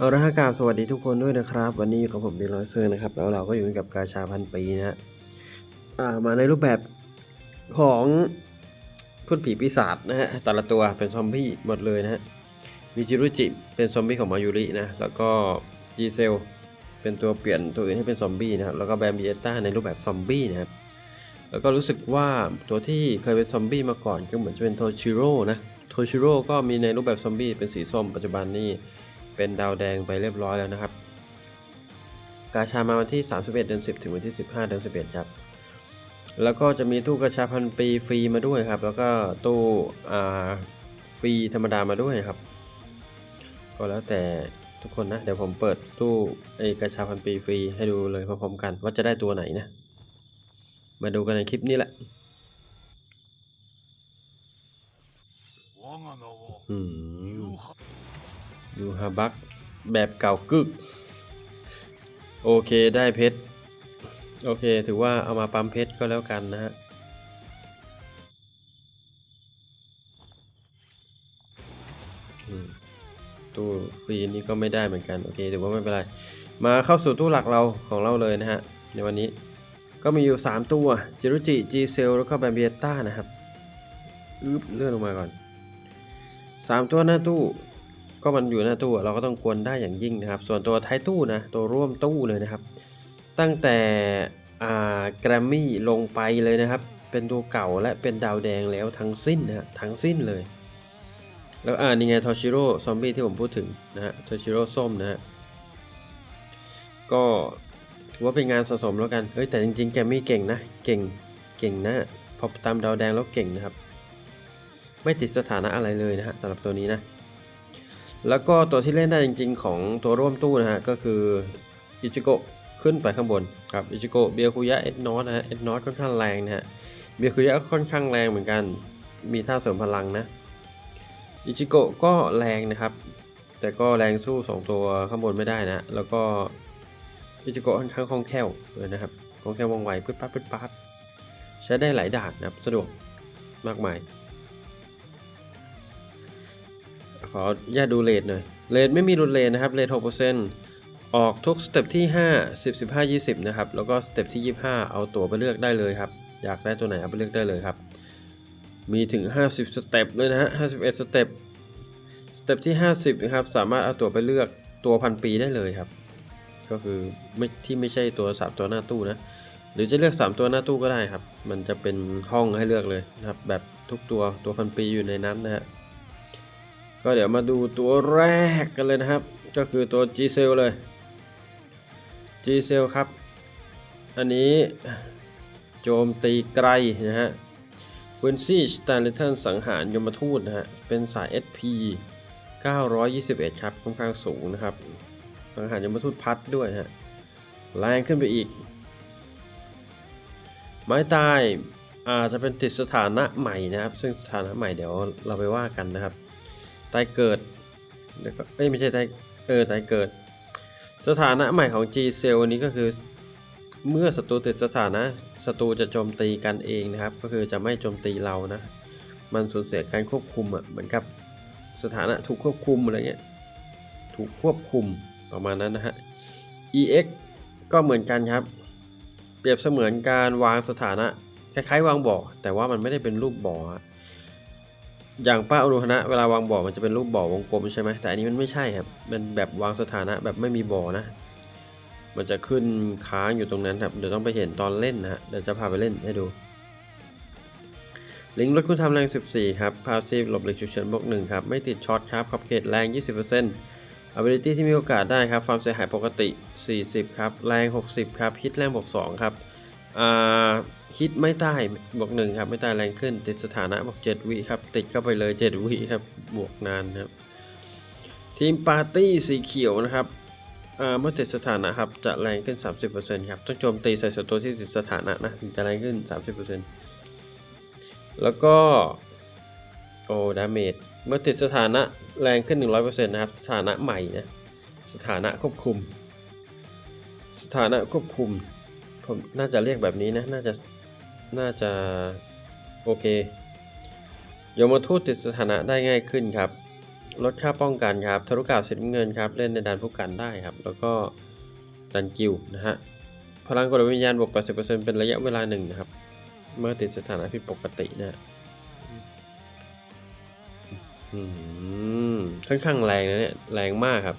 เอาละฮะกราบสวัสดีทุกคนด้วยนะครับ วันนี้อยู่กับผมดีลอยเซอร์นะครับ แล้วเราก็อยู่กับกาชาพันปีนะฮะมาในรูปแบบของพูดผีปีศาจนะฮะแต่ละตัวเป็นซอมบี้หมดเลยนะฮะมีจิรุจิเป็นซอมบี้ของมายุรินะแล้วก็จีเซลเป็นตัวเปลี่ยนตัวอื่นให้เป็นซอมบี้นะครับแล้วก็แบมบิเอต้าในรูปแบบซอมบี้นะครับแล้วก็รู้สึกว่าตัวที่เคยเป็นซอมบี้มาก่อนก็เหมือนจะเป็นโทชิโร่นะโทชิโร่ก็มีในรูปแบบซอมบี้เป็นสีส้มปัจจุบันนี่ เป็นดาวแดงไปเรียบร้อยแล้วนะครับ กาชามาวันที่ 31 เดือน 10 ถึงวันที่ 15 เดือน 11 ครับ แล้วก็จะมีตู้กาชาพันปีฟรีมาด้วยครับ แล้วก็ตู้ฟรีธรรมดามาด้วยครับ ก็แล้วแต่ทุกคนนะ เดี๋ยวผมเปิดตู้ไอกาชาพันปีฟรีให้ดูเลยพร้อมๆกัน ว่าจะได้ตัวไหนนะ มาดูกันในคลิปนี้แหละอืม ยูฮาบักแบบเก่ากึก โอเคได้เพชร โอเค ถือว่าเอามาปั๊มเพชรก็แล้วกันนะฮะตู้ฟรีนี้ก็ไม่ได้เหมือนกัน โอเคถือว่าไม่เป็นไร มาเข้าสู่ตู้หลักเราของเราเลยนะฮะ ในวันนี้ก็มีอยู่ 3 ตัวจิรุจิจีเซลแล้วก็แบมเบียต้านะครับ อึ๊บเลื่อนลงมาก่อน 3 ตัวหน้าตู้ ก็มันอยู่หน้าตู้เราก็ต้องควรได้อย่างยิ่งนะครับ ส่วนตัวท้ายตู้นะตัวร่วมตู้เลยนะครับ ตั้งแต่แกรมมี่ลงไปเลยนะครับ เป็นตัวเก่าและเป็นดาวแดงแล้วทั้งสิ้นนะทั้งสิ้นเลย แล้วอ่านี่ไงทอชิโร่ซอมบี้ที่ผมพูดถึงนะฮะทอชิโร่ส้มนะฮะก็ถือว่าเป็นงานสะสมแล้วกันเฮ้ยแต่จริงๆแกมมี่เก่งนะเก่งเก่งนะพอตามดาวแดงแล้วเก่งนะครับ ไม่ติดสถานะอะไรเลยนะฮะสำหรับตัวนี้นะ แล้วก็ตัวที่เล่นได้จริง ๆ ของตัวร่วมตู้นะฮะก็คืออิจิโกะขึ้นไปข้างบนครับอิจิโกะเบียคุยะเอ็ดนอตนะฮะเอ็ดนอตค่อนข้างแรงนะฮะเบียคุยะค่อนข้างแรงเหมือนกัน มีท่าเสริมพลังนะอิจิโกะก็แรงนะครับ แต่ก็แรงสู้ 2 ตัวข้างบนไม่ได้นะแล้วก็อิจิโกะค่อนข้างคล่องแคล่วเลยนะครับคล่องแคล่วว่องไวปึ๊ดปั๊บปึ๊ดปั๊บใช้ได้หลายดานนะครับสะดวกมากมาย ขออนุญาตดูเลทหน่อย เลทไม่มีรุนเลทนะครับ เลท6%ออกทุกสเต็ปที่ 5 10 15 20 นะครับ แล้วก็สเต็ปที่ 25 เอาตัวไปเลือกได้เลยครับ อยากได้ตัวไหนเอาไปเลือกได้เลยครับ มีถึง 50 สเต็ปเลยนะฮะ51 สเต็ป สเต็ปที่ 50 นะครับ สามารถเอาตัวไปเลือกตัวพันปีได้เลยครับ ก็คือไม่ที่ไม่ใช่ตัว 3 ตัวหน้าตู้นะ หรือจะเลือก 3 ตัวหน้าตู้ก็ได้ครับ มันจะเป็นห้องให้เลือกเลยนะครับ แบบทุกตัวตัวพันปีอยู่ในนั้นนะฮะ ก็เดี๋ยวมาดูตัวแรกกันเลยนะครับ ก็คือตัว G c e l เลย G c e l ครับ อันนี้โจมตีไกลนะฮะ Quincy s t a n l e t o n สังหารยมทูตนะฮะ เป็นสาย SP 921 ครับ ค่อนข้างสูงนะครับ สังหารยมทูตพัดด้วยฮะ แรงขึ้นไปอีก ไม้ตายอาจจะเป็นติดสถานะใหม่นะครับ ซึ่งสถานะใหม่เดี๋ยวเราไปว่ากันนะครับ ตายเกิดเดี๋ยวก็เอ้ยไม่ใช่ตายเออตายเกิด สถานะใหม่ของ G Cell นี้ก็คือเมื่อศัตรูติดสถานะศัตรูจะโจมตีกันเองนะครับ ก็คือจะไม่โจมตีเรานะ มันสูญเสียการควบคุมอะเหมือนกับสถานะถูกควบคุมอะไรเงี้ยถูกควบคุมประมาณนั้นนะฮะ EX ก็เหมือนกันครับ เปรียบเสมือนการวางสถานะคล้ายๆวางบ่อ แต่ว่ามันไม่ได้เป็นรูปบ่อ อย่างป้าอนุคณะเวลาวางบ่อมันจะเป็นรูปบ่อวงกลมใช่ไหมแต่อันนี้มันไม่ใช่ครับมันแบบวางสถานะแบบไม่มีบ่อนะ มันจะขึ้นค้างอยู่ตรงนั้นครับเดี๋ยวต้องไปเห็นตอนเล่นนะฮะเดี๋ยวจะพาไปเล่นให้ดู ลิงก์ลดคุณทำแรง 14 ครับพาสซีฟหลบเหล็กฉุกเฉินบวก1ครับ ไม่ติดช็อตครับขอบเขตแรง 20% ability ที่มีโอกาสได้ครับความเสียหายปกติ 40 ครับ แรง 60 ครับฮิตแรงบวก2ครับ ฮิตไม่ใต้บวกหนึ่งครับ ไม่ใต้แรงขึ้น ติดสถานะบวก7วิครับ ติดเข้าไปเลย7วิครับ บวกนานครับ ทีมปาร์ตี้สีเขียวนะครับเมื่อติดสถานะครับ จะแรงขึ้น 30%ครับต้องโจมตีใส่ศัตรูที่ติดสถานะนะถึงจะแรงขึ้น 30%แล้วก็โอ้ดาเมจเมื่อติดสถานะแรงขึ้น 100%นะครับ สถานะใหม่นะ สถานะควบคุม สถานะควบคุม ผมน่าจะเรียกแบบนี้นะ น่าจะ น่าจะ โอเค โยมทูตติดสถานะได้ง่ายขึ้นครับ ลดค่าป้องกันครับทะลุกาสีน้ำเงินครับ เล่นในด่านผู้กันได้ครับ แล้วก็ดันกิวนะฮะ พลังกดวิญญาณบวก 80%เป็นระยะเวลาหนึ่งนะครับ เมื่อติดสถานะผิดปกตินะฮะอืมค่อนข้างแรงนะเนี่ย แรงมากครับ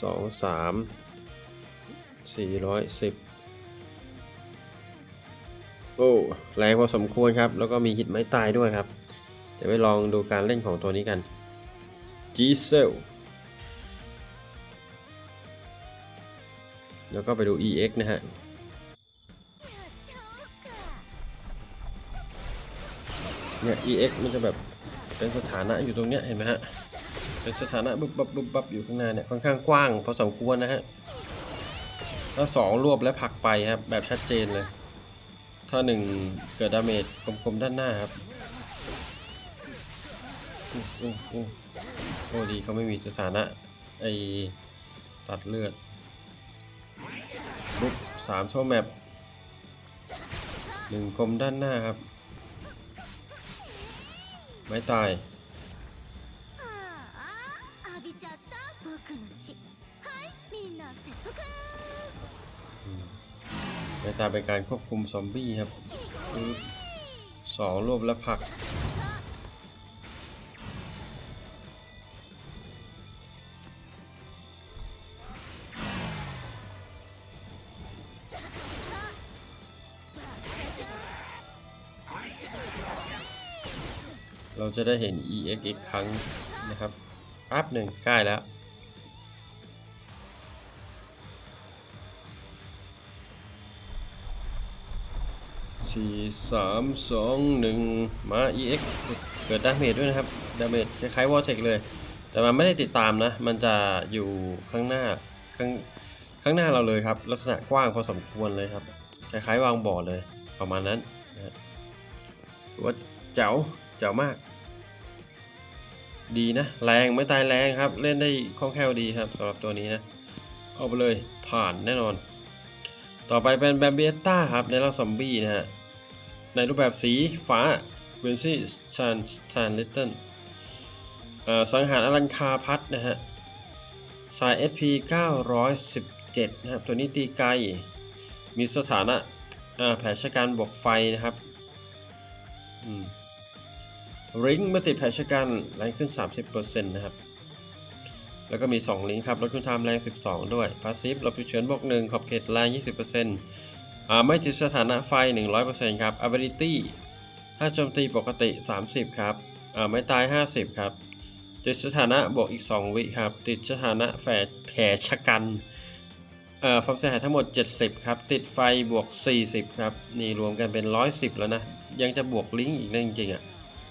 สอ งสามสี่ร้อยสิบโอ้แรงพอสมควรครับ แล้วก็มีฮิตไม้ตายด้วยครับ เดี๋ยวไปลองดูการเล่นของตัวนี้กัน G c e l แล้วก็ไปดู EX นะฮะ เนี่ย EX มันจะแบบเป็นสถานะอยู่ตรงเนี้ยเห็นไหมฮะ เป็นสถานะบึบบับบึบบับอยู่ข้างหน้าเนี่ยค่อนข้างกว้างพอสมควรนะฮะ ถ้าสองรวบและผลักไปครับ แบบชัดเจนเลย ถ้าหนึ่งเกิดดาเมจกลมๆด้านหน้าครับอู้อู้อู้โอ้ดีเขาไม่มีสถานะไอตัดเลือดบุ๊บสามโชว์แมปหนึ่งกลมด้านหน้าครับ ไม่ตาย 僕の血はいみんな切腹 ไม่ตายเป็นการควบคุมซอมบี้ครับปึ๊บสองรวบและผลัก เราจะได้เห็น EX อีกครั้งนะครับ แป๊บหนึ่งใกล้แล้ว สี่สามสองหนึ่งมา EX เกิดดาเมจด้วยนะครับ ดาเมจคล้ายๆวอลเทคเลย แต่มันไม่ได้ติดตามนะ มันจะอยู่ข้างหน้า ข้างข้างหน้าเราเลยครับ ลักษณะกว้างพอสมควรเลยครับ คล้ายๆวางบ่อเลยประมาณนั้นนะว่าเจ๋วเจ๋วมาก ดีนะ แรงไม่ตายแรงครับ เล่นได้คล่องแคล่วดีครับสำหรับตัวนี้นะ เอาไปเลยผ่านแน่นอน ต่อไปเป็นแบมเบียต้าครับในร่างซอมบี้นะฮะ ในรูปแบบสีฟ้าเวนซี่ชานชานลิตเติ้ลสังหารอลันคาพัดนะฮะ สาย SP 917 นะครับ ตัวนี้ตีไกล มีสถานะอ่าแผลชะกันบวกไฟนะครับ อืม ริงเมื่อติดแผชะกันแรงขึ้น 30%นะครับ แล้วก็มี 2 ลิงก์ครับลดคุณไทม์แรง 12 ด้วยพาสซีฟลบฉุกเฉินบวก1ขอบเขตแรง 20%อ่าไม่ติดสถานะไฟ 100%ครับ ability ถ้าโจมตีปกติ 30 ครับอ่าไม่ตาย 50 ครับ ติดสถานะบวกอีก 2 วิครับ ติดสถานะแฝแผชะกันเอ่อความเสียหายทั้งหมด 70 ครับ ติดไฟบวก 40 ครับ นี่รวมกันเป็น 110 แล้วนะ ยังจะบวกลิงก์อีกนะจริงๆอะ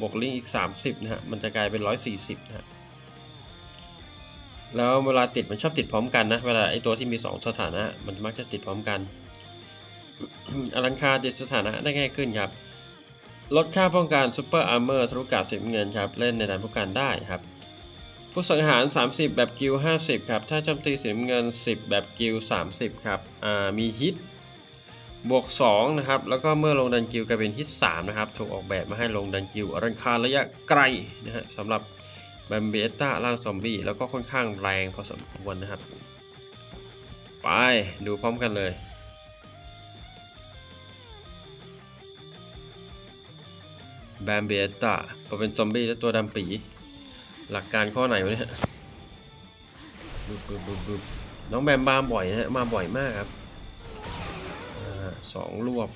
บวกลิงก์อีก 30นะฮะมันจะกลายเป็น 140นะฮะแล้วเวลาติดมันชอบติดพร้อมกันนะเวลาไอตัวที่มี 2 สถานะ มันมักจะติดพร้อมกันอลังคาติดสถานะได้ง่ายขึ้นครับ ลดค่าป้องกันซูเปอร์อาร์เมอร์ทะลุกาสีเงินครับ เล่นในด่านผู้การได้ครับ ผู้สังหาร 30 แบบกิล50 ครับ ถ้าโจมตีสีน้ำเงิน 10 แบบกิล30 ครับมีฮิต บวก2นะครับแล้วก็เมื่อลงดันกิลกลายเป็นฮิต3นะครับถูกออกแบบมาให้ลงดันกิลรันคาระยะไกลนะฮะสำหรับแบมเบต้าร่างซอมบี้แล้วก็ค่อนข้างแรงพอสมควรนะครับ ไปดูพร้อมกันเลยแบมเบต้าพอเป็นซอมบี้แล้วตัวดำปี หลักการข้อไหนวะเนี่ยน้องแบมมาบ่อยนะฮะมาบ่อยมากครับ สองรวบ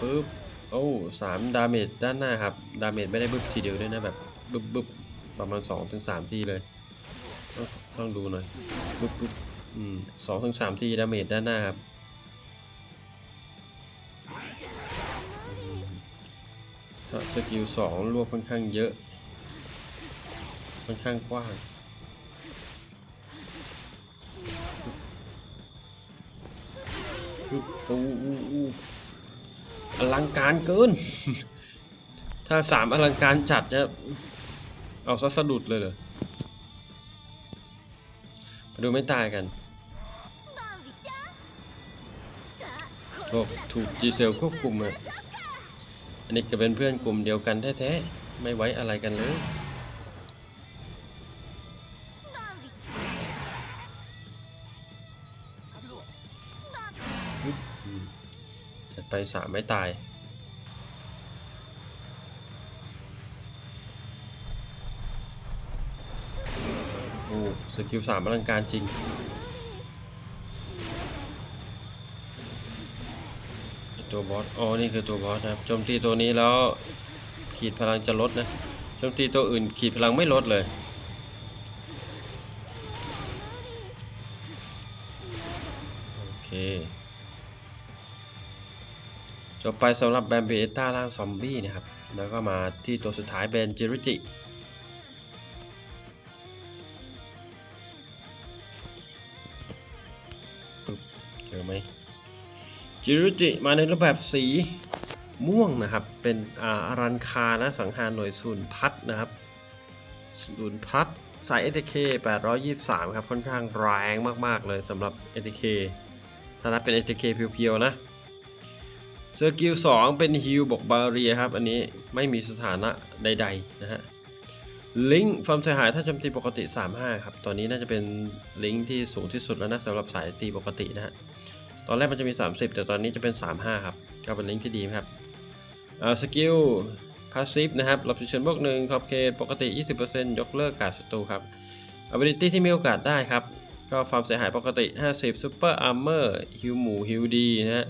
ปึ๊บโอ้สามดาเมจด้านหน้าครับ ดาเมจไม่ได้บึบทีเดียวด้วยนะแบบบึบบึบประมาณสองถึงสามทีเลย ต้องดูหน่อยบึบบึบอืมสองถึงสามทีดาเมจด้านหน้าครับสกิลสองรวบค่อนข้างเยอะ ค่อนข้างกว้าง ออลังการเกิน ถ้าสามอลังการจัดจะเอาซะสะดุดเลยเหรอมาดูไม่ตายกันโอ้ถูกจีเซลควบคุมอะอันนี้ก็เป็นเพื่อนกลุ่มเดียวกันแท้ๆ ไม่ไว้อะไรกันเลย ไปสามไม่ตาย โอ้สกิลสามอลังการจริงตัวบอส อ๋อ นี่คือตัวบอสนะครับ โจมตีตัวนี้แล้วขีดพลังจะลดนะ โจมตีตัวอื่นขีดพลังไม่ลดเลย จบไปสำหรับแบนเบต้าร่างซอมบี้นะครับ แล้วก็มาที่ตัวสุดท้ายแบนจิรุจิเจอไหมจิรุจิมาในรูปแบบสีม่วงนะครับ เป็นอารันคานะสังหารหน่วยศูนย์พัดนะครับศูนย์พัดสาย ATK 823 ครับ ค่อนข้างแรงมาก ๆ เลยสำหรับ ATK ถ้านับเป็น ATK เพียว ๆ นะ เซอร์กิล2เป็นฮิลบกบาเรียครับ อันนี้ไม่มีสถานะใด ๆ นะฮะ ลิงก์ความเสียหายถ้าโจมตีปกติ 35 ครับ ตอนนี้น่าจะเป็นลิงก์ที่สูงที่สุดแล้วนะสำหรับสายตีปกตินะฮะ ตอนแรกมันจะมี 30 แต่ตอนนี้จะเป็น 35 ครับ ก็เป็นลิงก์ที่ดีครับสกิลพาสซีฟนะครับรับสิเชิญบวกหนึ่งขอบเขตปกติ 20%ยกเลิกการศัตรูครับ ability ที่มีโอกาสได้ครับ ก็ความเสียหายปกติ 50 super armor ฮิวหมูฮิวดีนะฮะ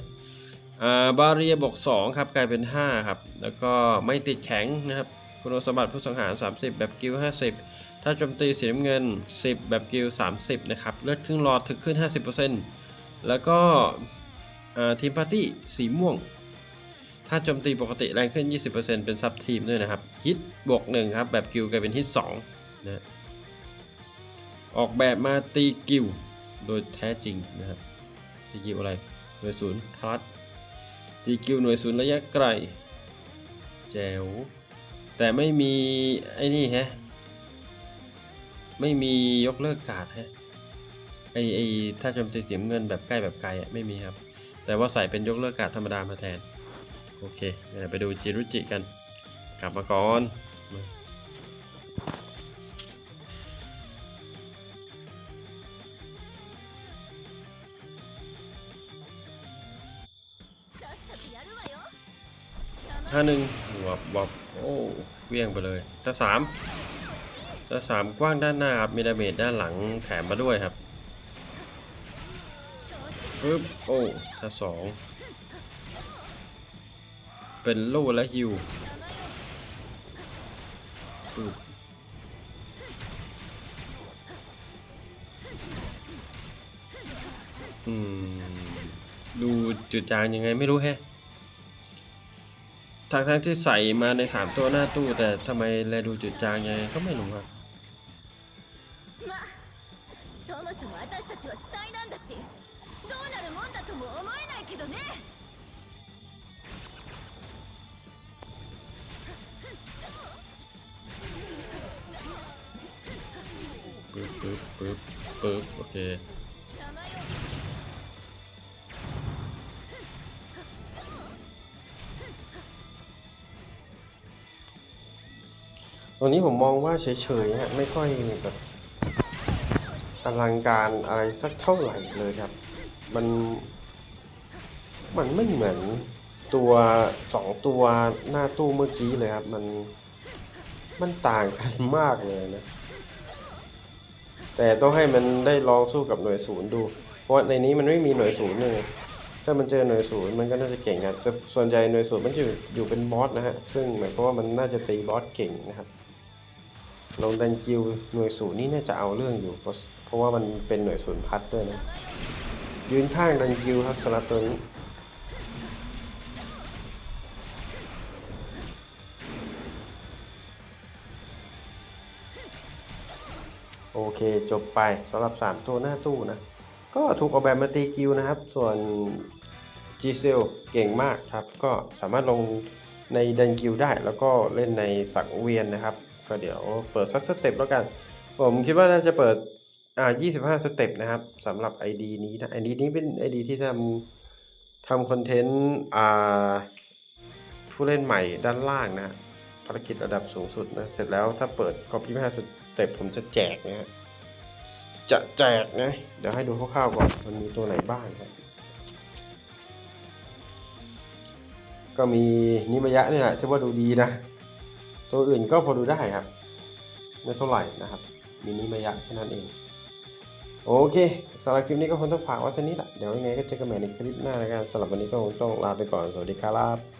บาเรียบวก2ครับกลายเป็น 5 ครับ แล้วก็ไม่ติดแข็งนะครับ คุณสมบัติผู้สังหาร 30 แบบกิล50 ถ้าโจมตีสีน้ำเงิน 10 แบบกิล30 นะครับ เลือดครึ่งหลอดถึกขึ้น 50%แล้วก็ทีมปาร์ตี้สีม่วง ถ้าโจมตีปกติแรงขึ้น 20%เป็นซับทีมด้วยนะครับ ฮิตบวก1ครับ แบบกิลกลายเป็นฮิต2นะออกแบบมาตีกิลโดยแท้จริงนะครับตีกิลอะไรหน่วยศูนย์พลั ดีคิวหน่วยศูนย์ระยะไกล แจ๋ว แต่ไม่มี ไอ้นี่ฮะ ไม่มียกเลิกการ์ดฮะ ไอไอถ้าจำตีเสียเงินแบบใกล้แบบไกลอะไม่มีครับ แต่ว่าใส่เป็นยกเลิกการ์ดธรรมดามาแทน โอเคเดี๋ยวไปดูจิรุจิกัน กลับมาก่อน ถ้าหนึ่งวับวับโอ้เวี่ยงไปเลยถ้าสามถ้าสามกว้างด้านหน้าครับมีดาเมจด้านหลังแถมมาด้วยครับปึ๊บโอ้ถ้าสองเป็นโล่และฮิวปึ๊บอืม ดูจุดจางยังไงไม่รู้แฮะ ทางทั้งที่ใส่มาใน 3 ตัวหน้าตู้ แต่ทำไมแลดูจุดจางยังไงก็ไม่รู้ครับ まそもそも私たちは死体なんだしどうなるもんだとも思えないけどね ปึ๊บปึ๊บปึ๊บปึ๊บโอเค ตรงนี้ผมมองว่าเฉยๆฮะไม่ค่อยแบบอลังการอะไรสักเท่าไหร่เลยครับ มันมันไม่เหมือนตัวสองตัวหน้าตู้เมื่อกี้เลยครับ มันมันต่างกันมากเลยนะ แต่ต้องให้มันได้ลองสู้กับหน่วยศูนย์ดู เพราะในนี้มันไม่มีหน่วยศูนย์เลยถ้ามันเจอหน่วยศูนย์มันก็น่าจะเก่งครับแต่ส่วนใหญ่หน่วยศูนย์มันจะอยู่อยู่เป็นบอสนะฮะซึ่งหมายความว่ามันน่าจะตีบอสเก่งนะครับ ลงดันกิวหน่วยศูนย์นี่น่าจะเอาเรื่องอยู่เพราะเพราะว่ามันเป็นหน่วยศูนย์พัดด้วยนะ ยืนข้างดันกิวครับสำหรับตัวนี้โอเค จบไปสำหรับ 3 ตัวหน้าตู้นะ ก็ถูกออกแบบมาตีกิวนะครับ ส่วน g c e l เก่งมากครับ ก็สามารถลงในดันกิวได้ แล้วก็เล่นในสังเวียนนะครับ ก็เดี๋ยวเปิดสักสเต็ปแล้วกัน ผมคิดว่าน่าจะเปิดอ่า25 สเต็ปนะครับสำหรับ ID นี้นะ ID นี้เป็น ID ที่ทำทำคอนเทนต์อ่าผู้เล่นใหม่ด้านล่างนะภารกิจระดับสูงสุดนะ เสร็จแล้วถ้าเปิดครบ25 สเต็ปผมจะแจกนะฮะจะแจกนะ เดี๋ยวให้ดูคร่าวๆก่อนมันมีตัวไหนบ้างครับก็มีนิมยะนี่แหละที่ว่าดูดีนะ ตัวอื่นก็พอดูได้ครับ ไม่เท่าไหร่นะครับมีนิมายะแค่นั้นเอง โอเคสำหรับคลิปนี้ก็คงต้องฝากไว้เท่านี้แหละเดี๋ยวยังไงก็เจอกันใหม่ในคลิปหน้าแล้วกันสำหรับวันนี้ก็คงต้องลาไปก่อน สวัสดีครับ